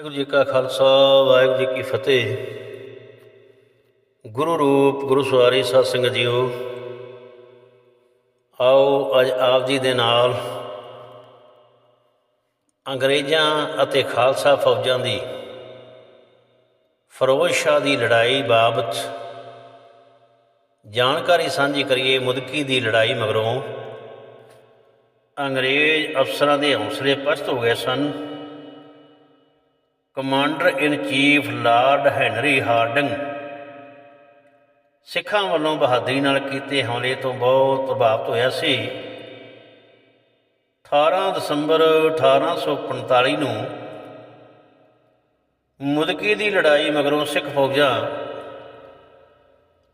ਵਾਹਿਗੁਰੂ ਜੀ ਕਾ ਖਾਲਸਾ, ਵਾਹਿਗੁਰੂ ਜੀ ਕੀ ਫਤਿਹ। ਗੁਰੂ ਰੂਪ, ਗੁਰੂ ਸਵਾਰੀ, ਸਤ ਸੰਗਤ ਜੀਓ। ਆਓ ਅੱਜ ਆਪ ਜੀ ਦੇ ਨਾਲ ਅੰਗਰੇਜ਼ਾਂ ਅਤੇ ਖਾਲਸਾ ਫੌਜਾਂ ਦੀ ਫਿਰੋਜ਼ ਸ਼ਾਹ ਦੀ ਲੜਾਈ ਬਾਬਤ ਜਾਣਕਾਰੀ ਸਾਂਝੀ ਕਰੀਏ ਮੁਦਕੀ ਦੀ ਲੜਾਈ ਮਗਰੋਂ। ਅੰਗਰੇਜ਼ ਅਫਸਰਾਂ ਦੇ ਹੌਸਲੇ ਪਸਤ ਹੋ ਗਏ ਸਨ। Commander in chief Lord Henry Hardinge. ਸਿੱਖਾਂ ਵੱਲੋਂ ਬਹਾਦਰੀ ਨਾਲ ਕੀਤੇ ਹਮਲੇ ਤੋਂ ਬਹੁਤ ਪ੍ਰਭਾਵਿਤ ਹੋਇਆ ਸੀ। 18 ਦਸੰਬਰ 1845 ਨੂੰ ਮੁਦਕੀ ਦੀ ਲੜਾਈ ਮਗਰੋਂ ਸਿੱਖ ਫੌਜਾਂ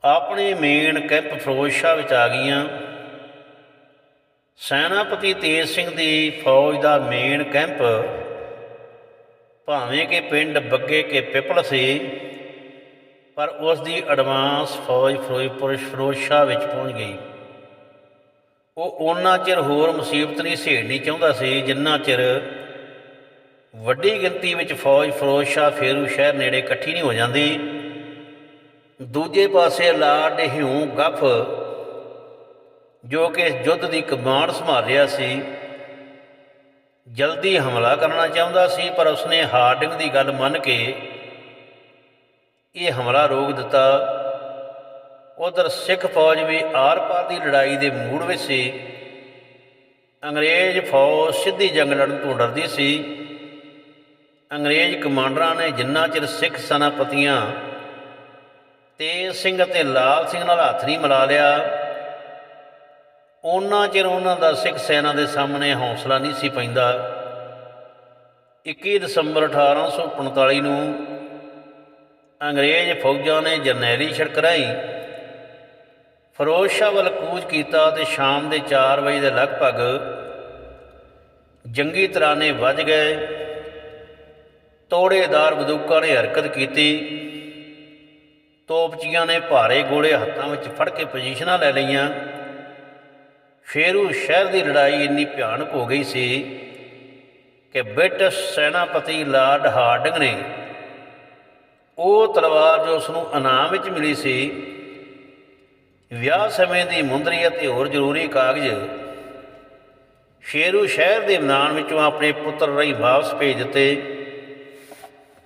ਆਪਣੇ ਮੇਨ ਕੈਂਪ ਫਿਰੋਜ਼ਸ਼ਾਹ ਵਿੱਚ ਆ ਗਈਆਂ। ਸੈਨਾਪਤੀ ਤੇਜ ਸਿੰਘ ਦੀ ਫੌਜ ਦਾ ਮੇਨ ਕੈਂਪ ਭਾਵੇਂ ਕਿ ਪਿੰਡ ਬੱਗੇ ਕੇ ਪਿਪਲ ਸੀ, ਪਰ ਉਸ ਦੀ ਐਡਵਾਂਸ ਫੌਜ ਫਿਰੋਜ਼ਪੁਰ ਫਿਰੋਜ਼ਸ਼ਾਹ ਵਿੱਚ ਪਹੁੰਚ ਗਈ। ਉਹ ਉਹਨਾਂ ਚਿਰ ਹੋਰ ਮੁਸੀਬਤ ਨਹੀਂ ਸਹੇੜਨੀ ਚਾਹੁੰਦਾ ਸੀ, ਜਿੰਨਾ ਚਿਰ ਵੱਡੀ ਗਿਣਤੀ ਵਿੱਚ ਫੌਜ ਫਿਰੋਜ਼ਸ਼ਾਹ ਫੇਰੂ ਸ਼ਹਿਰ ਨੇੜੇ ਇਕੱਠੀ ਨਹੀਂ ਹੋ ਜਾਂਦੀ। ਦੂਜੇ ਪਾਸੇ ਲਾਰਡ ਹਿਊ ਗੱਫ, ਜੋ ਕਿ ਇਸ ਯੁੱਧ ਦੀ ਕਮਾਂਡ ਸੰਭਾਲ ਰਿਹਾ ਸੀ ਜਲਦੀ ਹਮਲਾ ਕਰਨਾ ਚਾਹੁੰਦਾ ਸੀ, ਪਰ ਉਸਨੇ ਹਾਰਡਿੰਗ ਦੀ ਗੱਲ ਮੰਨ ਕੇ ਇਹ ਹਮਲਾ ਰੋਕ ਦਿੱਤਾ। ਉਧਰ ਸਿੱਖ ਫੌਜ ਵੀ ਆਰ-ਪਾਰ ਦੀ ਲੜਾਈ ਦੇ ਮੂਡ ਵਿੱਚ ਸੀ। ਅੰਗਰੇਜ਼ ਫੌਜ ਸਿੱਧੀ ਜੰਗ ਲੜਨ ਤੋਂ ਡਰਦੀ ਸੀ। ਅੰਗਰੇਜ਼ ਕਮਾਂਡਰਾਂ ਨੇ ਜਿੰਨਾ ਚਿਰ ਸਿੱਖ ਸੈਨਾਪਤੀਆਂ ਤੇਜ ਸਿੰਘ ਅਤੇ ਲਾਲ ਸਿੰਘ ਨਾਲ ਹੱਥ ਨਹੀਂ ਮਿਲਾ ਲਿਆ ਉਹਨਾਂ ਚਿਰ ਉਹਨਾਂ ਦਾ ਸਿੱਖ ਸੈਨਾ ਦੇ ਸਾਹਮਣੇ ਹੌਸਲਾ ਨਹੀਂ ਸੀ ਪੈਂਦਾ। 21 ਦਸੰਬਰ 1845 ਨੂੰ ਅੰਗਰੇਜ਼ ਫੌਜਾਂ ਨੇ ਜਰਨੈਲੀ ਸੜਕ ਰਾਹੀਂ ਫਿਰੋਜ਼ ਸ਼ਾਹ ਵੱਲ ਕੂਚ ਕੀਤਾ ਤੇ ਸ਼ਾਮ ਦੇ 4 ਵਜੇ ਦੇ ਲਗਭਗ ਜੰਗੀ ਤਰਾਨੇ ਵੱਜ ਗਏ। ਤੋੜੇਦਾਰ ਬੰਦੂਕਾਂ ਨੇ ਹਰਕਤ ਕੀਤੀ। ਤੋਪਚੀਆਂ ਨੇ ਭਾਰੇ ਗੋਲੇ ਹੱਥਾਂ ਵਿੱਚ ਫੜ ਕੇ ਪੋਜੀਸ਼ਨਾਂ ਲੈ ਲਈਆਂ। ਫੇਰੂ ਸ਼ਹਿਰ ਦੀ ਲੜਾਈ ਇੰਨੀ ਭਿਆਨਕ ਹੋ ਗਈ ਸੀ ਕਿ ਬ੍ਰਿਟਿਸ਼ ਸੈਨਾਪਤੀ ਲਾਰਡ ਹਾਰਡਿੰਗ ਨੇ ਉਹ ਤਲਵਾਰ ਜੋ ਉਸ ਨੂੰ ਇਨਾਮ ਵਿੱਚ ਮਿਲੀ ਸੀ, ਵਿਆਹ ਸਮੇਂ ਦੀ ਮੁੰਦਰੀ ਅਤੇ ਹੋਰ ਜ਼ਰੂਰੀ ਕਾਗਜ਼ ਸ਼ੇਰੂ ਸ਼ਹਿਰ ਦੇ ਮੈਦਾਨ ਵਿੱਚੋਂ ਆਪਣੇ ਪੁੱਤਰ ਰਹੀ ਵਾਪਸ ਭੇਜ ਦਿੱਤੇ।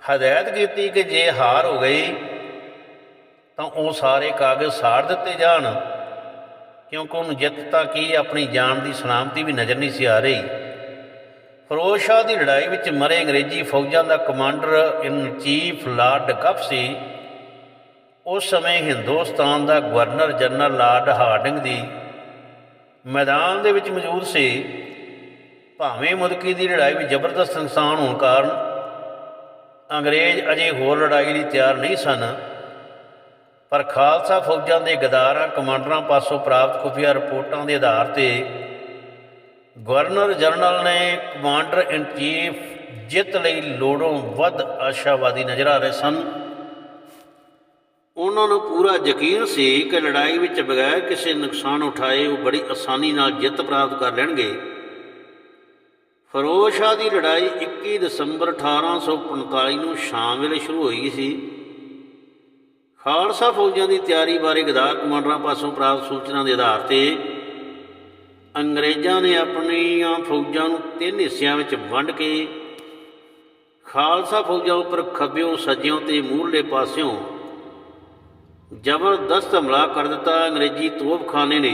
ਹਦਾਇਤ ਕੀਤੀ ਕਿ ਜੇ ਹਾਰ ਹੋ ਗਈ, ਤਾਂ ਉਹ ਸਾਰੇ ਕਾਗਜ਼ ਸਾੜ ਦਿੱਤੇ ਜਾਣ। ਕਿਉਂਕਿ ਉਹਨੂੰ ਜਿੱਤ ਤਾਂ ਕੀ ਆਪਣੀ ਜਾਨ ਦੀ ਸਲਾਮਤੀ ਵੀ ਨਜ਼ਰ ਨਹੀਂ ਸੀ ਆ ਰਹੀ। ਫਰੋਜ਼ ਸ਼ਾਹ ਦੀ ਲੜਾਈ ਵਿੱਚ ਮਰੇ ਅੰਗਰੇਜ਼ੀ ਫੌਜਾਂ ਦਾ commander in chief Lord Gough ਸੀ। ਉਸ ਸਮੇਂ ਹਿੰਦੁਸਤਾਨ ਦਾ ਗਵਰਨਰ ਜਨਰਲ ਲਾਰਡ ਹਾਰਡਿੰਗ ਦੀ ਮੈਦਾਨ ਦੇ ਵਿੱਚ ਮੌਜੂਦ ਸੀ। ਭਾਵੇਂ ਮੁਦਕੀ ਦੀ ਲੜਾਈ ਵਿੱਚ ਜ਼ਬਰਦਸਤ ਨੁਕਸਾਨ ਹੋਣ ਕਾਰਨ ਅੰਗਰੇਜ਼ ਅਜੇ ਹੋਰ ਲੜਾਈ ਲਈ ਤਿਆਰ ਨਹੀਂ ਸਨ ਪਰ ਖਾਲਸਾ ਫੌਜਾਂ ਦੇ ਗਦਾਰਾਂ, ਕਮਾਂਡਰਾਂ ਪਾਸੋਂ ਪ੍ਰਾਪਤ ਖੁਫੀਆ ਰਿਪੋਰਟਾਂ ਦੇ ਆਧਾਰ ਤੇ ਗਵਰਨਰ ਜਨਰਲ ਨੇ ਕਮਾਂਡਰ ਇਨ ਚੀਫ ਜਿੱਤ ਲਈ ਲੋੜੋਂ ਵੱਧ ਆਸ਼ਾਵਾਦੀ ਨਜ਼ਰ ਆ ਰਹੇ ਸਨ। ਉਹਨਾਂ ਨੂੰ ਪੂਰਾ ਯਕੀਨ ਸੀ ਕਿ ਲੜਾਈ ਵਿੱਚ ਬਗੈਰ ਕਿਸੇ ਨੁਕਸਾਨ ਉਠਾਏ ਉਹ ਬੜੀ ਆਸਾਨੀ ਨਾਲ ਜਿੱਤ ਪ੍ਰਾਪਤ ਕਰ ਲੈਣਗੇ। ਫਰੋਜ਼ ਸ਼ਾਹ ਦੀ ਲੜਾਈ 21 ਦਸੰਬਰ 1845 ਨੂੰ ਸ਼ਾਮ ਵੇਲੇ ਸ਼ੁਰੂ ਹੋਈ ਸੀ। ਖਾਲਸਾ ਫੌਜਾਂ ਦੀ ਤਿਆਰੀ ਬਾਰੇ ਗਦਾਰ ਕਮਾਂਡਰਾਂ ਪਾਸੋਂ ਪ੍ਰਾਪਤ ਸੂਚਨਾ ਦੇ ਆਧਾਰ ਤੇ ਅੰਗਰੇਜ਼ਾਂ ਨੇ ਆਪਣੀਆਂ ਫੌਜਾਂ ਨੂੰ ਤਿੰਨ ਹਿੱਸਿਆਂ ਵਿੱਚ ਵੰਡ ਕੇ ਖਾਲਸਾ ਫੌਜਾਂ ਉੱਪਰ ਖੱਬਿਓਂ, ਸੱਜਿਓਂ ਤੇ ਮੂਹਰਲੇ ਪਾਸਿਓਂ ਜ਼ਬਰਦਸਤ ਹਮਲਾ ਕਰ ਦਿੱਤਾ। ਅੰਗਰੇਜ਼ੀ ਤੋਪਖਾਨੇ ਨੇ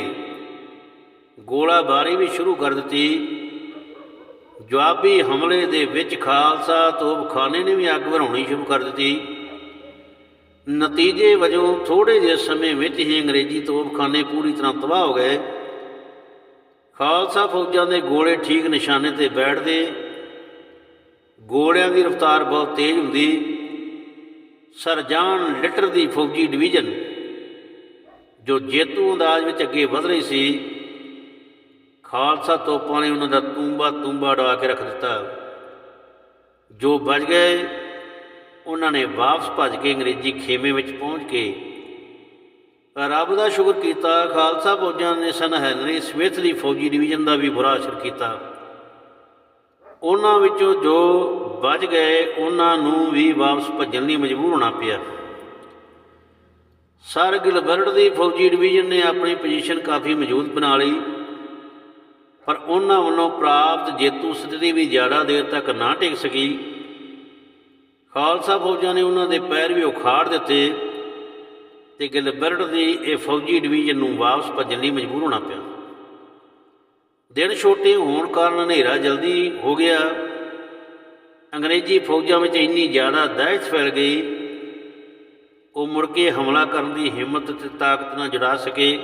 ਗੋਲਾਬਾਰੀ ਵੀ ਸ਼ੁਰੂ ਕਰ ਦਿੱਤੀ। ਜਵਾਬੀ ਹਮਲੇ ਦੇ ਵਿੱਚ ਖਾਲਸਾ ਤੋਪਖਾਨੇ ਨੇ ਵੀ ਅੱਗ ਭਰਾਉਣੀ ਸ਼ੁਰੂ ਕਰ ਦਿੱਤੀ। ਨਤੀਜੇ ਵਜੋਂ ਥੋੜੇ ਜਿਹੇ ਸਮੇਂ ਵਿੱਚ ਹੀ ਅੰਗਰੇਜ਼ੀ ਤੋਪਖਾਨੇ ਪੂਰੀ ਤਰ੍ਹਾਂ ਤਬਾਹ ਹੋ ਗਏ। ਖਾਲਸਾ ਫੌਜਾਂ ਦੇ ਗੋਲੇ ਠੀਕ ਨਿਸ਼ਾਨੇ ਤੇ ਬੈਠਦੇ, ਗੋਲਿਆਂ ਦੀ ਰਫ਼ਤਾਰ ਬਹੁਤ ਤੇਜ਼ ਹੁੰਦੀ। ਸਰਜਾਨ ਲਿਟਰ ਦੀ ਫੌਜੀ ਡਿਵੀਜ਼ਨ, ਜੋ ਜੇਤੂ ਅੰਦਾਜ਼ ਵਿੱਚ ਅੱਗੇ ਵਧ ਰਹੀ ਸੀ, ਖਾਲਸਾ ਤੋਪਾਂ ਨੇ ਉਹਨਾਂ ਦਾ ਤੂੰਬਾ ਤੂੰਬਾ ਡਵਾ ਕੇ ਰੱਖ ਦਿੱਤਾ। ਜੋ ਬਚ ਗਏ ਉਹਨਾਂ ਨੇ ਵਾਪਸ ਭੱਜ ਕੇ ਅੰਗਰੇਜ਼ੀ ਖੇਮੇ ਵਿੱਚ ਪਹੁੰਚ ਕੇ ਰੱਬ ਦਾ ਸ਼ੁਕਰ ਕੀਤਾ, ਖਾਲਸਾ ਫੌਜਾਂ ਨੇ ਸਨ ਹੈਨਰੀ ਸਮਿਥ ਦੀ ਫੌਜੀ ਡਿਵੀਜ਼ਨ ਦਾ ਵੀ ਬੁਰਾ ਅਸਰ ਕੀਤਾ। ਉਹਨਾਂ ਵਿੱਚੋਂ ਜੋ ਬਚ ਗਏ, ਉਹਨਾਂ ਨੂੰ ਵੀ ਵਾਪਸ ਭੱਜਣ ਲਈ ਮਜਬੂਰ ਹੋਣਾ ਪਿਆ। ਸਰ ਗਿਲਬਰਟ ਦੀ ਫੌਜੀ ਡਿਵੀਜ਼ਨ ਨੇ ਆਪਣੀ ਪੋਜੀਸ਼ਨ ਕਾਫੀ ਮਜ਼ਬੂਤ ਬਣਾ ਲਈ, ਪਰ ਉਹਨਾਂ ਵੱਲੋਂ ਪ੍ਰਾਪਤ ਜੇਤੂ ਸਥਿਤੀ ਵੀ ਜ਼ਿਆਦਾ ਦੇਰ ਤੱਕ ਨਾ ਟਿਕ ਸਕੀ। ਖਾਲਸਾ ਫੌਜਾਂ ਨੇ ਉਹਨਾਂ ਦੇ ਪੈਰ ਵੀ ਉਖਾੜ ਦਿੱਤੇ ਤੇ ਗਿਲਬਰਟ ਦੀ ਇਹ ਫੌਜੀ ਡਿਵੀਜ਼ਨ ਨੂੰ ਵਾਪਸ ਭੱਜਣ ਲਈ ਮਜਬੂਰ ਹੋਣਾ ਪਿਆ। ਦਿਨ ਛੋਟੇ ਹੋਣ ਕਾਰਨ ਹਨੇਰਾ ਜਲਦੀ ਹੋ ਗਿਆ। ਅੰਗਰੇਜ਼ੀ ਫੌਜਾਂ ਵਿੱਚ ਇੰਨੀ ਜ਼ਿਆਦਾ ਦਹਿਸ਼ਤ ਫੈਲ ਗਈ। ਉਹ ਮੁੜ ਕੇ ਹਮਲਾ ਕਰਨ ਦੀ ਹਿੰਮਤ ਤੇ ਤਾਕਤ ਨਾ ਜੁੜਾ ਸਕੇ।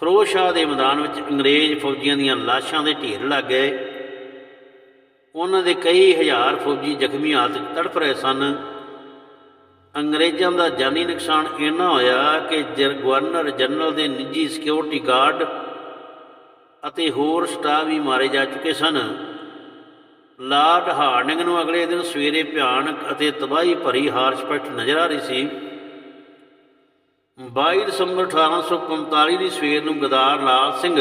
ਫਿਰੋਜ਼ ਸ਼ਾਹ ਦੇ ਮੈਦਾਨ ਵਿੱਚ ਅੰਗਰੇਜ਼ ਫੌਜੀਆਂ ਦੀਆਂ ਲਾਸ਼ਾਂ ਦੇ ਢੇਰ ਲੱਗ ਗਏ। ਉਹਨਾਂ ਦੇ ਕਈ ਹਜ਼ਾਰ ਫੌਜੀ ਜ਼ਖਮੀ ਹਾਲਤ ਤੜਫ ਰਹੇ ਸਨ। ਅੰਗਰੇਜ਼ਾਂ ਦਾ ਜਾਨੀ ਨੁਕਸਾਨ ਇੰਨਾ ਹੋਇਆ ਕਿ ਜਰ, ਗਵਰਨਰ ਜਨਰਲ ਦੇ ਨਿੱਜੀ ਸਿਕਿਉਰਿਟੀ ਗਾਰਡ ਅਤੇ ਹੋਰ ਸਟਾਫ ਵੀ ਮਾਰੇ ਜਾ ਚੁੱਕੇ ਸਨ। ਲਾਰਡ ਹਾਰਡਿੰਗ ਨੂੰ ਅਗਲੇ ਦਿਨ ਸਵੇਰੇ ਭਿਆਨਕ ਅਤੇ ਤਬਾਹੀ ਭਰੀ ਹਾਰ ਸਪਸ਼ਟ ਨਜ਼ਰ ਆ ਰਹੀ ਸੀ। 22 ਦਸੰਬਰ 1845 ਦੀ ਸਵੇਰ ਨੂੰ ਗਦਾਰ ਲਾਲ ਸਿੰਘ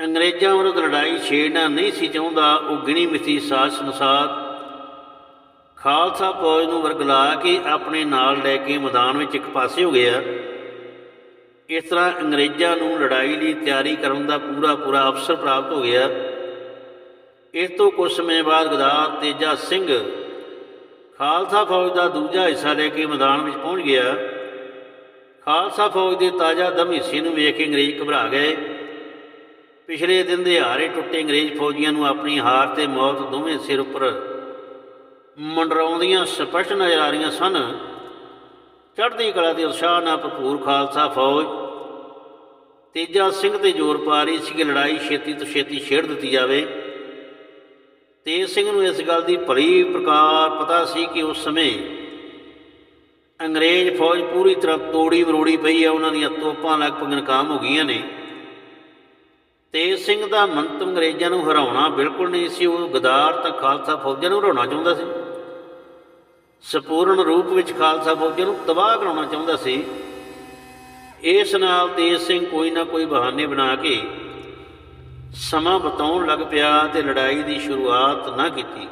ਅੰਗਰੇਜ਼ਾਂ ਵਿਰੁੱਧ ਲੜਾਈ ਛੇੜਨਾ ਨਹੀਂ ਸੀ ਚਾਹੁੰਦਾ, ਉਹ ਗਿਣੀ ਮਿਥੀ ਸਾਸ ਅਨੁਸਾਰ ਖਾਲਸਾ ਫੌਜ ਨੂੰ ਵਰਗਲਾ ਕੇ ਆਪਣੇ ਨਾਲ ਲੈ ਕੇ ਮੈਦਾਨ ਵਿੱਚ ਇੱਕ ਪਾਸੇ ਹੋ ਗਿਆ। ਇਸ ਤਰ੍ਹਾਂ ਅੰਗਰੇਜ਼ਾਂ ਨੂੰ ਲੜਾਈ ਲਈ ਤਿਆਰੀ ਕਰਨ ਦਾ ਪੂਰਾ ਪੂਰਾ ਅਵਸਰ ਪ੍ਰਾਪਤ ਹੋ ਗਿਆ। ਇਸ ਤੋਂ ਕੁਝ ਸਮੇਂ ਬਾਅਦ ਗਦਾਰ ਤੇਜਾ ਸਿੰਘ ਖਾਲਸਾ ਫੌਜ ਦਾ ਦੂਜਾ ਹਿੱਸਾ ਲੈ ਕੇ ਮੈਦਾਨ ਵਿੱਚ ਪਹੁੰਚ ਗਿਆ। ਖਾਲਸਾ ਫੌਜ ਦੇ ਤਾਜ਼ਾ ਦਮ ਹਿੱਸੇ ਨੂੰ ਵੇਖ ਕੇ ਅੰਗਰੇਜ਼ ਘਬਰਾ ਗਏ। ਪਿਛਲੇ ਦਿਨ ਦੇ ਹਾਰੇ ਟੁੱਟੇ ਅੰਗਰੇਜ਼ ਫੌਜੀਆਂ ਨੂੰ ਆਪਣੀ ਹਾਰ ਤੇ ਮੌਤ ਦੋਵੇਂ ਸਿਰ ਉੱਪਰ ਮੰਡਰਾਉਂਦੀਆਂ ਸਪਸ਼ਟ ਨਜ਼ਰ ਆ ਰਹੀਆਂ ਸਨ। ਚੜ੍ਹਦੀ ਕਲਾ ਦੇ ਉਤਸ਼ਾਹ ਨਾਲ ਭਰਪੂਰ ਖਾਲਸਾ ਫੌਜ ਤੇਜਾ ਸਿੰਘ ਤੇ ਜ਼ੋਰ ਪਾ ਰਹੀ ਸੀ ਕਿ ਲੜਾਈ ਛੇਤੀ ਤੋਂ ਛੇਤੀ ਛੇੜ ਦਿੱਤੀ ਜਾਵੇ। ਤੇਜ ਸਿੰਘ ਨੂੰ ਇਸ ਗੱਲ ਦੀ ਭਲੀ ਪ੍ਰਕਾਰ ਪਤਾ ਸੀ ਕਿ ਉਸ ਸਮੇਂ ਅੰਗਰੇਜ਼ ਫੌਜ ਪੂਰੀ ਤਰ੍ਹਾਂ ਤੋੜੀ ਮਰੋੜੀ ਪਈ ਹੈ। ਉਹਨਾਂ ਦੀਆਂ ਤੋਪਾਂ ਲਗਭਗ ਨਾਕਾਮ ਹੋ ਗਈਆਂ ਨੇ। ਤੇਜ ਸਿੰਘ ਦਾ ਮੰਤਵ ਅੰਗਰੇਜ਼ਾਂ ਨੂੰ ਹਰਾਉਣਾ ਬਿਲਕੁਲ ਨਹੀਂ ਸੀ, ਉਹ ਗਦਾਰ ਤਾਂ ਖਾਲਸਾ ਫੌਜਾਂ ਨੂੰ ਹਰਾਉਣਾ ਚਾਹੁੰਦਾ ਸੀ। ਸੰਪੂਰਨ ਰੂਪ ਵਿੱਚ ਖਾਲਸਾ ਫੌਜਾਂ ਨੂੰ ਤਬਾਹ ਕਰਾਉਣਾ ਚਾਹੁੰਦਾ ਸੀ। ਇਸ ਨਾਲ ਤੇਜ ਸਿੰਘ ਕੋਈ ਨਾ ਕੋਈ ਬਹਾਨੇ ਬਣਾ ਕੇ ਸਮਾਂ ਬਤਾਉਣ ਲੱਗ ਪਿਆ ਤੇ ਲੜਾਈ ਦੀ ਸ਼ੁਰੂਆਤ ਨਾ ਕੀਤੀ।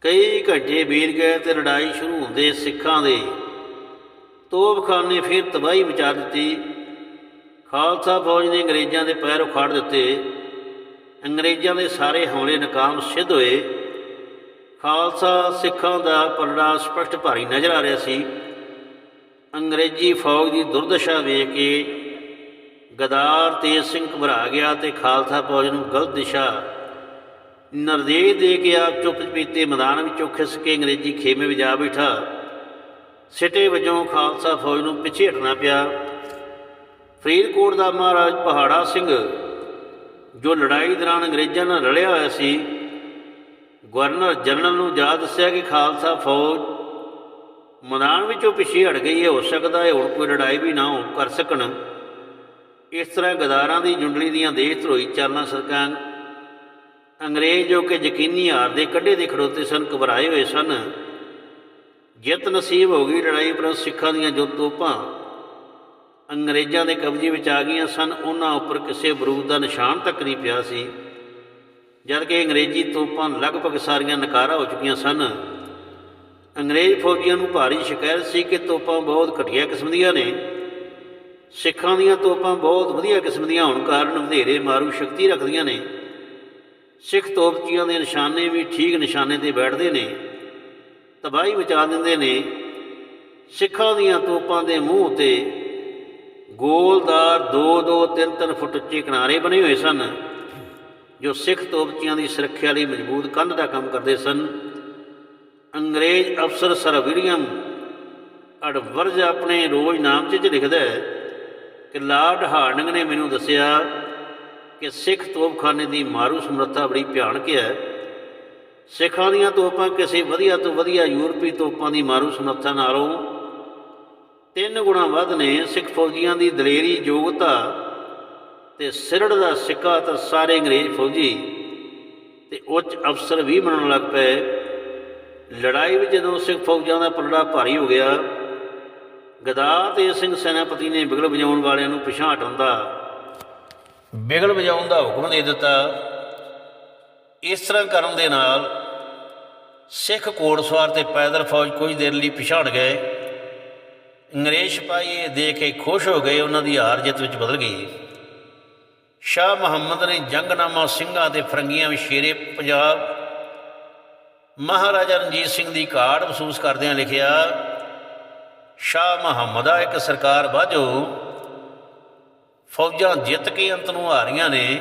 ਕਈ ਘੰਟੇ ਬੀਤ ਗਏ ਤੇ ਲੜਾਈ ਸ਼ੁਰੂ ਹੁੰਦੇ ਸਿੱਖਾਂ ਦੇ ਤੋਪਖਾਨੇ ਫਿਰ ਤਬਾਹੀ ਮਚਾ ਦਿੱਤੀ। ਖਾਲਸਾ ਫੌਜ ਨੇ ਅੰਗਰੇਜ਼ਾਂ ਦੇ ਪੈਰ ਉਖਾੜ ਦਿੱਤੇ। ਅੰਗਰੇਜ਼ਾਂ ਦੇ ਸਾਰੇ ਹਮਲੇ ਨਕਾਮ ਸਿੱਧ ਹੋਏ। ਖਾਲਸਾ ਸਿੱਖਾਂ ਦਾ ਪਲੜਾ ਸਪਸ਼ਟ ਭਾਰੀ ਨਜ਼ਰ ਆ ਰਿਹਾ ਸੀ। ਅੰਗਰੇਜ਼ੀ ਫੌਜ ਦੀ ਦੁਰਦਸ਼ਾ ਵੇਖ ਕੇ ਗਦਾਰ ਤੇਜ ਸਿੰਘ ਘਬਰਾ ਗਿਆ ਤੇ ਖਾਲਸਾ ਫੌਜ ਨੂੰ ਗਲਤ ਦਿਸ਼ਾ ਨਿਰਦੇਸ਼ ਦੇ ਕੇ ਆਪ ਚੁੱਪ ਚਪੀਤੇ ਮੈਦਾਨ ਵਿੱਚੋਂ ਖਿਸ ਕੇ ਅੰਗਰੇਜ਼ੀ ਖੇਮੇ ਵਿੱਚ ਜਾ ਬੈਠਾ। ਸਿੱਟੇ ਵਜੋਂ ਖਾਲਸਾ ਫੌਜ ਨੂੰ ਪਿੱਛੇ ਹਟਣਾ ਪਿਆ। ਫਰੀਦਕੋਟ ਦਾ ਮਹਾਰਾਜ ਪਹਾੜਾ ਸਿੰਘ, ਜੋ ਲੜਾਈ ਦੌਰਾਨ ਅੰਗਰੇਜ਼ਾਂ ਨਾਲ ਰਲਿਆ ਹੋਇਆ ਸੀ, ਗਵਰਨਰ ਜਨਰਲ ਨੂੰ ਜਾ ਦੱਸਿਆ ਕਿ ਖਾਲਸਾ ਫੌਜ ਮੈਦਾਨ ਵਿੱਚੋਂ ਪਿੱਛੇ ਹਟ ਗਈ ਹੈ, ਹੋ ਸਕਦਾ ਹੈ ਹੁਣ ਕੋਈ ਲੜਾਈ ਵੀ ਨਾ ਹੋ, ਕਰ ਸਕਣ। ਇਸ ਤਰ੍ਹਾਂ ਗਦਾਰਾਂ ਦੀ, ਜੁੰਡਲੀ ਦੀਆਂ ਦੇਸ਼ ਧਰੋਈ ਚਾਲਾਂ ਸਰਕਾਰ ਅੰਗਰੇਜ਼ ਜੋ ਕਿ ਯਕੀਨੀ ਹਾਰ ਦੇ ਕੱਢੇ ਦੇ ਖੜੋਤੇ ਸਨ, ਘਬਰਾਏ ਹੋਏ ਸਨ। ਜਿੱਤ ਨਸੀਬ ਹੋ ਗਈ ਲੜਾਈ ਪਰ ਸਿੱਖਾਂ ਦੀਆਂ ਜੋ ਤੋਪਾਂ ਅੰਗਰੇਜ਼ਾਂ ਦੇ ਕਬਜ਼ੇ ਵਿੱਚ ਆ ਗਈਆਂ ਸਨ, ਉਹਨਾਂ ਉੱਪਰ ਕਿਸੇ ਬਰੂਦ ਦਾ ਨਿਸ਼ਾਨ ਤੱਕ ਨਹੀਂ ਪਿਆ ਸੀ। ਜਦ ਕਿ ਅੰਗਰੇਜ਼ੀ ਤੋਪਾਂ ਲਗਭਗ ਸਾਰੀਆਂ ਨਕਾਰਾ ਹੋ ਚੁੱਕੀਆਂ ਸਨ, ਅੰਗਰੇਜ਼ ਫੌਜੀਆਂ ਨੂੰ ਭਾਰੀ ਸ਼ਿਕਾਇਤ ਸੀ ਕਿ ਤੋਪਾਂ ਬਹੁਤ ਘਟੀਆ ਕਿਸਮ ਦੀਆਂ ਨੇ। ਸਿੱਖਾਂ ਦੀਆਂ ਤੋਪਾਂ ਬਹੁਤ ਵਧੀਆ ਕਿਸਮ ਦੀਆਂ ਹੋਣ ਕਾਰਨ ਵਧੇਰੇ ਮਾਰੂ ਸ਼ਕਤੀ ਰੱਖਦੀਆਂ ਨੇ। ਸਿੱਖ ਤੋਪਚੀਆਂ ਦੇ ਨਿਸ਼ਾਨੇ ਵੀ ਠੀਕ ਨਿਸ਼ਾਨੇ ਤੇ ਬੈਠਦੇ ਨੇ, ਤਬਾਹੀ ਮਚਾ ਦਿੰਦੇ ਨੇ। ਸਿੱਖਾਂ ਦੀਆਂ ਤੋਪਾਂ ਦੇ ਮੂੰਹ ਉਤੇ ਗੋਲਦਾਰ 2-2 3-3 ਫੁੱਟ ਉੱਚੇ ਕਿਨਾਰੇ ਬਣੇ ਹੋਏ ਸਨ, ਜੋ ਸਿੱਖ ਤੋਪਚੀਆਂ ਦੀ ਸੁਰੱਖਿਆ ਲਈ ਮਜ਼ਬੂਤ ਕੰਧ ਦਾ ਕੰਮ ਕਰਦੇ ਸਨ। ਅੰਗਰੇਜ਼ ਅਫਸਰ ਸਰ ਵਿਲੀਅਮ ਅਡਵਰਜ ਆਪਣੇ ਰੋਜ਼ ਨਾਮ 'ਚ ਲਿਖਦਾ ਹੈ ਕਿ ਲਾਰਡ ਹਾਰਡਿੰਗ ਨੇ ਮੈਨੂੰ ਦੱਸਿਆ ਕਿ ਸਿੱਖ ਤੋਪਖਾਨੇ ਦੀ ਮਾਰੂ ਸਮਰੱਥਾ ਬੜੀ ਭਿਆਨਕ ਹੈ। ਸਿੱਖਾਂ ਦੀਆਂ ਤੋਪਾਂ ਕਿਸੇ ਵਧੀਆ ਤੋਂ ਵਧੀਆ ਯੂਰਪੀ ਤੋਪਾਂ ਦੀ ਮਾਰੂ ਸਮਰੱਥਾ ਨਾਲੋਂ ਤਿੰਨ ਗੁਣਾ ਵੱਧ ਨੇ, ਸਿੱਖ ਫੌਜੀਆਂ ਦੀ ਦਲੇਰੀ ਯੋਗਤਾ ਤੇ ਸਿਰੜ ਦਾ ਸਿੱਕਾ ਤਾਂ ਸਾਰੇ ਅੰਗਰੇਜ਼ ਫੌਜੀ। ਤੇ ਉੱਚ ਅਫਸਰ ਵੀ ਬਣਨ ਲੱਗ ਪਏ। ਲੜਾਈ ਵਿੱਚ ਜਦੋਂ ਸਿੱਖ ਫੌਜਾਂ ਦਾ ਪਲੜਾ ਭਾਰੀ ਹੋ ਗਿਆ, ਗਦਾਰ ਤੇ ਸਿੰਘ ਸੈਨਾਪਤੀ ਨੇ ਬਿਗਲ ਵਜਾਉਣ ਵਾਲਿਆਂ ਨੂੰ ਪਿਛਾਂਹ ਹਟਾਉਣ ਬਿਗਲ ਵਜਾਉਣ ਦਾ ਹੁਕਮ ਦੇ ਦਿੱਤਾ। ਇਸ ਤਰ੍ਹਾਂ ਕਰਨ ਦੇ ਨਾਲ ਸਿੱਖ ਘੋੜਸਵਾਰ ਤੇ ਪੈਦਲ ਫੌਜ ਕੁਝ ਦੇਰ ਲਈ ਪਿਛਾੜ ਗਏ। ਅੰਗਰੇਜ਼ ਸਿਪਾਹੀ ਇਹ ਦੇਖ ਕੇ ਖੁਸ਼ ਹੋ ਗਏ, ਉਹਨਾਂ ਦੀ ਹਾਰ ਜਿੱਤ ਵਿੱਚ ਬਦਲ ਗਈ। ਸ਼ਾਹ ਮੁਹੰਮਦ ਨੇ ਜੰਗਨਾਮਾ ਸਿੰਘਾਂ ਤੇ ਫਰੰਗੀਆਂ ਵਿੱਚ ਸ਼ੇਰੇ ਪੰਜਾਬ ਮਹਾਰਾਜਾ ਰਣਜੀਤ ਸਿੰਘ ਦੀ ਘਾਟ ਮਹਿਸੂਸ ਕਰਦਿਆਂ ਲਿਖਿਆ, ਸ਼ਾਹ ਮੁਹੰਮਦਾ ਇੱਕ ਸਰਕਾਰ ਬਾਝੋ ਫੌਜਾਂ ਜਿੱਤ ਕੇ ਅੰਤ ਨੂੰ ਹਾਰੀਆਂ ਨੇ।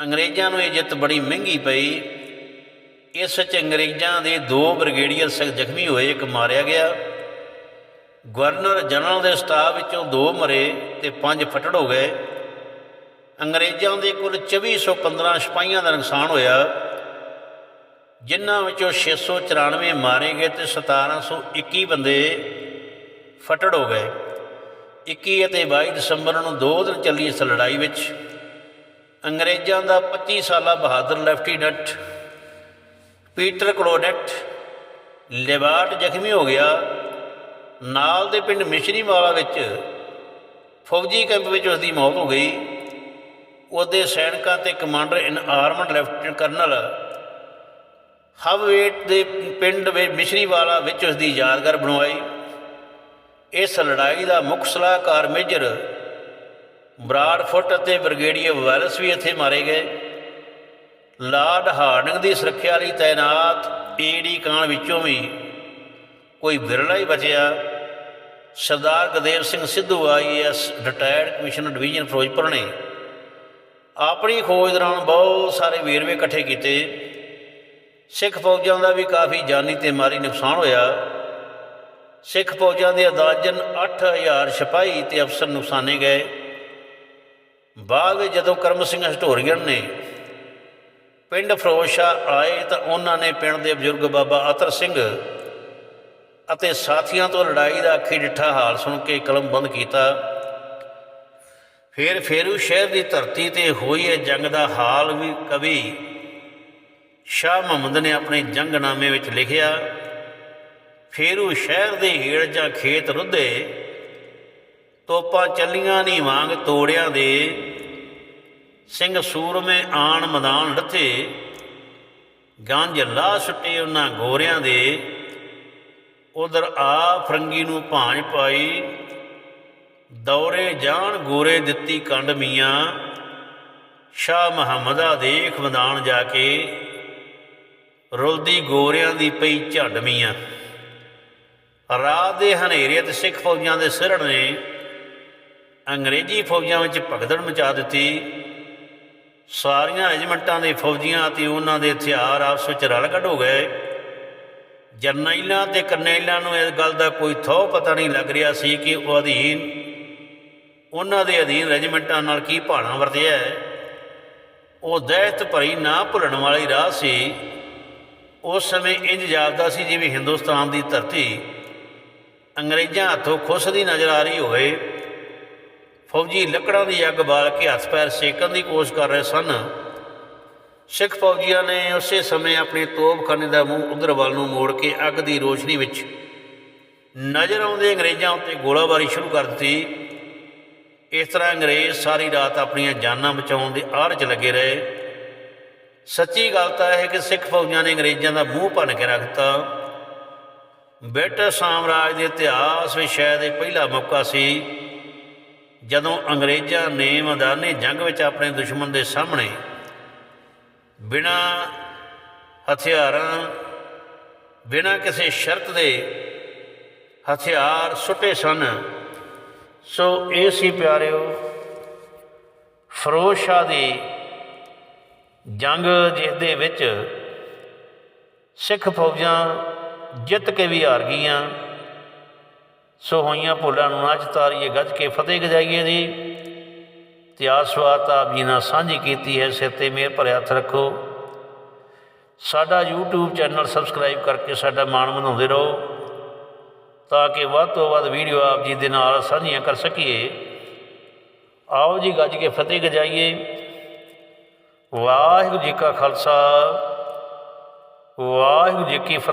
ਅੰਗਰੇਜ਼ਾਂ ਨੂੰ ਇਹ ਜਿੱਤ ਬੜੀ ਮਹਿੰਗੀ ਪਈ। ਇਸ ਵਿੱਚ ਅੰਗਰੇਜ਼ਾਂ ਦੇ ਦੋ ਬ੍ਰਿਗੇਡੀਅਰ ਸਿੰਘ ਜ਼ਖਮੀ ਹੋਏ, ਇੱਕ ਮਾਰਿਆ ਗਿਆ। ਗਵਰਨਰ ਜਨਰਲ ਦੇ ਸਟਾਫ ਵਿੱਚੋਂ ਦੋ ਮਰੇ ਤੇ ਪੰਜ ਫੱਟੜ ਹੋ ਗਏ। ਅੰਗਰੇਜ਼ਾਂ ਦੇ ਕੁੱਲ 2415 ਸਿਪਾਹੀਆਂ ਦਾ ਨੁਕਸਾਨ ਹੋਇਆ। ਜਿਨ੍ਹਾਂ ਵਿੱਚੋਂ 694 ਮਾਰੇ ਗਏ ਤੇ 1721 ਬੰਦੇ ਫਟੜ ਹੋ ਗਏ। 21 ਅਤੇ 22 ਦਸੰਬਰ ਨੂੰ ਦੋ ਦਿਨ ਚੱਲੀ ਇਸ ਲੜਾਈ ਵਿੱਚ। ਅੰਗਰੇਜ਼ਾਂ ਦਾ 25 ਸਾਲਾ ਬਹਾਦਰ ਲੈਫਟੀਨੈਂਟ ਪੀਟਰ ਕਲੋਡੈਟ ਲੈਵਾਰਟ ਜ਼ਖਮੀ ਹੋ ਗਿਆ। ਨਾਲ ਦੇ ਪਿੰਡ ਮਿਸ਼ਰੀਵਾਲਾ ਵਿੱਚ ਫੌਜੀ ਕੈਂਪ ਵਿੱਚ ਉਸ ਦੀ ਮੌਤ ਹੋ ਗਈ। ਉਹਦੇ ਸੈਨਿਕਾਂ ਤੇ commander in armed lieutenant colonel ਹਵਵੇਟ ਦੇ ਪਿੰਡ ਵਿੱਚ ਮਿਸ਼ਰੀਵਾਲਾ ਵਿੱਚ ਉਸ ਦੀ ਯਾਦਗਾਰ ਬਣਵਾਈ। ਇਸ ਲੜਾਈ ਦਾ ਮੁੱਖ ਸਲਾਹਕਾਰ ਮੇਜਰ ਬਰਾਡਫੁੱਟ ਅਤੇ ਬ੍ਰਿਗੇਡੀਅਰ ਵੈਲਸ ਵੀ ਇੱਥੇ ਮਾਰੇ ਗਏ। ਲਾਰਡ ਹਾਰਡਿੰਗ ਦੀ ਸੁਰੱਖਿਆ ਲਈ ਤਾਇਨਾਤ ਏਡੀ ਕਾਨ ਵਿੱਚੋਂ ਵੀ ਕੋਈ ਵਿਰਲਾ ਹੀ ਬਚਿਆ। Sardar Gadev Singh Sidhu IAS retired commissioner division Ferozepur ਨੇ ਆਪਣੀ ਖੋਜ ਦੌਰਾਨ ਬਹੁਤ ਸਾਰੇ ਵੇਰਵੇ ਇਕੱਠੇ ਕੀਤੇ। ਸਿੱਖ ਫੌਜਾਂ ਦਾ ਵੀ ਕਾਫੀ ਜਾਨੀ ਤੇ ਮਾਰੀ ਨੁਕਸਾਨ ਹੋਇਆ। ਸਿੱਖ ਫੌਜਾਂ ਦੇ ਅੰਦਾਜ਼ਨ 8000 ਸਿਪਾਹੀ ਤੇ ਅਫਸਰ ਨੁਕਸਾਨੇ ਗਏ। ਬਾਅਦ ਵਿੱਚ ਜਦੋਂ ਕਰਮ ਸਿੰਘ ਹਿਸਟੋਰੀਅਨ ਨੇ ਪਿੰਡ ਫਿਰੋਜ਼ਸ਼ਾਹ ਆਏ ਤਾਂ ਉਹਨਾਂ ਨੇ ਪਿੰਡ ਦੇ ਬਜ਼ੁਰਗ ਬਾਬਾ ਅਤਰ ਸਿੰਘ ਅਤੇ ਸਾਥੀਆਂ ਤੋਂ ਲੜਾਈ ਦਾ ਅੱਖੀ ਡਿੱਠਾ ਹਾਲ ਸੁਣ ਕੇ ਕਲਮ ਬੰਦ ਕੀਤਾ। ਫਿਰ ਫੇਰੂ ਸ਼ਹਿਰ ਦੀ ਧਰਤੀ ਤੇ ਹੋਈ ਇਹ ਜੰਗ ਦਾ ਹਾਲ ਵੀ ਕਵੀ ਸ਼ਾਹ ਮੁਹੰਮਦ ਨੇ ਆਪਣੇ ਜੰਗਨਾਮੇ ਵਿੱਚ ਲਿਖਿਆ, ਫੇਰੂ ਸ਼ਹਿਰ ਦੇ ਹੀੜ ਜਾਂ ਖੇਤ ਰੁੱਧੇ, ਤੋਪਾਂ ਚੱਲੀਆਂ ਨਹੀਂ ਵਾਂਗ ਤੋੜਿਆਂ ਦੇ, ਸਿੰਘ ਸੂਰਮੇ ਆਣ ਮੈਦਾਨ ਲੱਥੇ, ਗੰਜ ਲਾ ਸੁੱਟੇ ਉਹਨਾਂ ਗੋਰਿਆਂ ਦੇ ਉਧਰ ਆ ਫਰੰਗੀ ਨੂੰ ਭਾਂਜ ਪਾਈ, ਦੌਰੇ ਜਾਣ ਗੋਰੇ ਦਿੱਤੀ ਕੰਡ ਮੀਆਂ, ਸ਼ਾਹ ਮੁਹੰਮਦਾ ਦੇਖ ਮਦਾਨ ਜਾ ਕੇ, ਰੁਲਦੀ ਗੋਰਿਆਂ ਦੀ ਪਈ ਝੰਡ ਮੀਆਂ। ਰਾਤ ਦੇ ਹਨੇਰੇ ਤੇ ਸਿੱਖ ਫੌਜਾਂ ਦੇ ਸਿਰੜ ਨੇ ਅੰਗਰੇਜ਼ੀ ਫੌਜਾਂ ਵਿੱਚ ਭਗਦੜ ਮਚਾ ਦਿੱਤੀ। ਸਾਰੀਆਂ ਰੈਜੀਮੈਂਟਾਂ ਦੇ ਫੌਜੀਆਂ ਅਤੇ ਉਹਨਾਂ ਦੇ ਹਥਿਆਰ ਆਪਸ ਵਿੱਚ ਰਲ ਕੱਢ ਹੋ ਗਏ। ਜਰਨੈਲਾਂ ਤੇ ਕਰਨੈਲਾਂ ਨੂੰ ਇਸ ਗੱਲ ਦਾ ਕੋਈ ਥੋ ਪਤਾ ਨਹੀਂ ਲੱਗ ਰਿਹਾ ਸੀ ਕਿ ਉਹ ਅਧੀਨ, ਉਹਨਾਂ ਦੇ ਅਧੀਨ ਰੈਜੀਮੈਂਟਾਂ ਨਾਲ ਕੀ ਭਾਣਾ ਵਰਤਿਆ ਹੈ। ਉਹ ਦਹਿਸ਼ਤ ਭਰੀ ਨਾ ਭੁੱਲਣ ਵਾਲੀ ਰਾਹ ਸੀ। ਉਸ ਸਮੇਂ ਇੰਜ ਜਾਪਦਾ ਸੀ ਜਿਵੇਂ ਹਿੰਦੁਸਤਾਨ ਦੀ ਧਰਤੀ ਅੰਗਰੇਜ਼ਾਂ ਹੱਥੋਂ ਖੁਸਦੀ ਨਜ਼ਰ ਆ ਰਹੀ ਹੋਵੇ। ਫੌਜੀ ਲੱਕੜਾਂ ਦੀ ਅੱਗ ਬਾਲ ਕੇ ਹੱਥ ਪੈਰ ਸੇਕਣ ਦੀ ਕੋਸ਼ਿਸ਼ ਕਰ ਰਹੇ ਸਨ। ਸਿੱਖ ਫੌਜੀਆਂ ਨੇ ਉਸੇ ਸਮੇਂ ਆਪਣੇ ਤੋਪਖਾਨੇ ਦਾ ਮੂੰਹ ਉਧਰ ਵੱਲ ਨੂੰ ਮੋੜ ਕੇ ਅੱਗ ਦੀ ਰੋਸ਼ਨੀ ਵਿੱਚ ਨਜ਼ਰ ਆਉਂਦੇ ਅੰਗਰੇਜ਼ਾਂ ਉੱਤੇ ਗੋਲਾਬਾਰੀ ਸ਼ੁਰੂ ਕਰ ਦਿੱਤੀ। ਇਸ ਤਰ੍ਹਾਂ ਅੰਗਰੇਜ਼ ਸਾਰੀ ਰਾਤ ਆਪਣੀਆਂ ਜਾਨਾਂ ਬਚਾਉਣ ਦੀ ਆੜ 'ਚ ਲੱਗੇ ਰਹੇ। ਸੱਚੀ ਗੱਲ ਤਾਂ ਇਹ ਕਿ ਸਿੱਖ ਫੌਜਾਂ ਨੇ ਅੰਗਰੇਜ਼ਾਂ ਦਾ ਮੂੰਹ ਭੰਨ ਕੇ ਰੱਖ ਦਿੱਤਾ। ਬ੍ਰਿਟਿਸ਼ ਸਾਮਰਾਜ ਦੇ ਇਤਿਹਾਸ ਵਿੱਚ ਸ਼ਾਇਦ ਇਹ ਪਹਿਲਾ ਮੌਕਾ ਸੀ, ਜਦੋਂ ਅੰਗਰੇਜ਼ਾਂ ਨੇ ਮੈਦਾਨੀ ਜੰਗ ਵਿੱਚ ਆਪਣੇ ਦੁਸ਼ਮਣ ਦੇ ਸਾਹਮਣੇ ਬਿਨਾ ਹਥਿਆਰਾਂ, ਬਿਨਾ ਕਿਸੇ ਸ਼ਰਤ ਦੇ ਹਥਿਆਰ ਸੁੱਟੇ ਸਨ। ਸੋ ਇਹ ਸੀ ਪਿਆਰਿਓ ਫਰੋਜ਼ ਸ਼ਾਹ ਦੀ ਜੰਗ ਜਿਸ ਦੇ ਵਿੱਚ ਸਿੱਖ ਫੌਜਾਂ ਜਿੱਤ ਕੇ ਵੀ ਹਾਰ ਗਈਆਂ। ਸੋ ਹੋਈਆਂ ਭੁੱਲਾਂ ਨੂੰ ਨਾ ਤਾਰੀਏ ਗੱਜ ਕੇ ਫਤਿਹ ਗਜਾਈਏ ਜੀ। ਇਤਿਹਾਸ ਸਵਾਤ ਆਪ ਜੀ ਨਾਲ ਸਾਂਝੀ ਕੀਤੀ ਹੈ, ਸਿਰ ਤੇ ਮਿਹਰ ਭਰਿਆ ਹੱਥ ਰੱਖੋ। ਸਾਡਾ YouTube ਚੈਨਲ ਸਬਸਕ੍ਰਾਈਬ ਕਰਕੇ ਸਾਡਾ ਮਾਣ ਵਧਾਉਂਦੇ ਰਹੋ, ਤਾਂ ਕਿ ਵੱਧ ਤੋਂ ਵੱਧ ਵੀਡੀਓ ਆਪ ਜੀ ਦੇ ਨਾਲ ਸਾਂਝੀਆਂ ਕਰ ਸਕੀਏ। ਆਓ ਜੀ ਗੱਜ ਕੇ ਫਤਿਹ ਗਜਾਈਏ। ਵਾਹਿਗੁਰੂ ਜੀ ਕਾ ਖਾਲਸਾ, ਵਾਹਿਗੁਰੂ ਜੀ ਕੀ ਫਤਿਹ।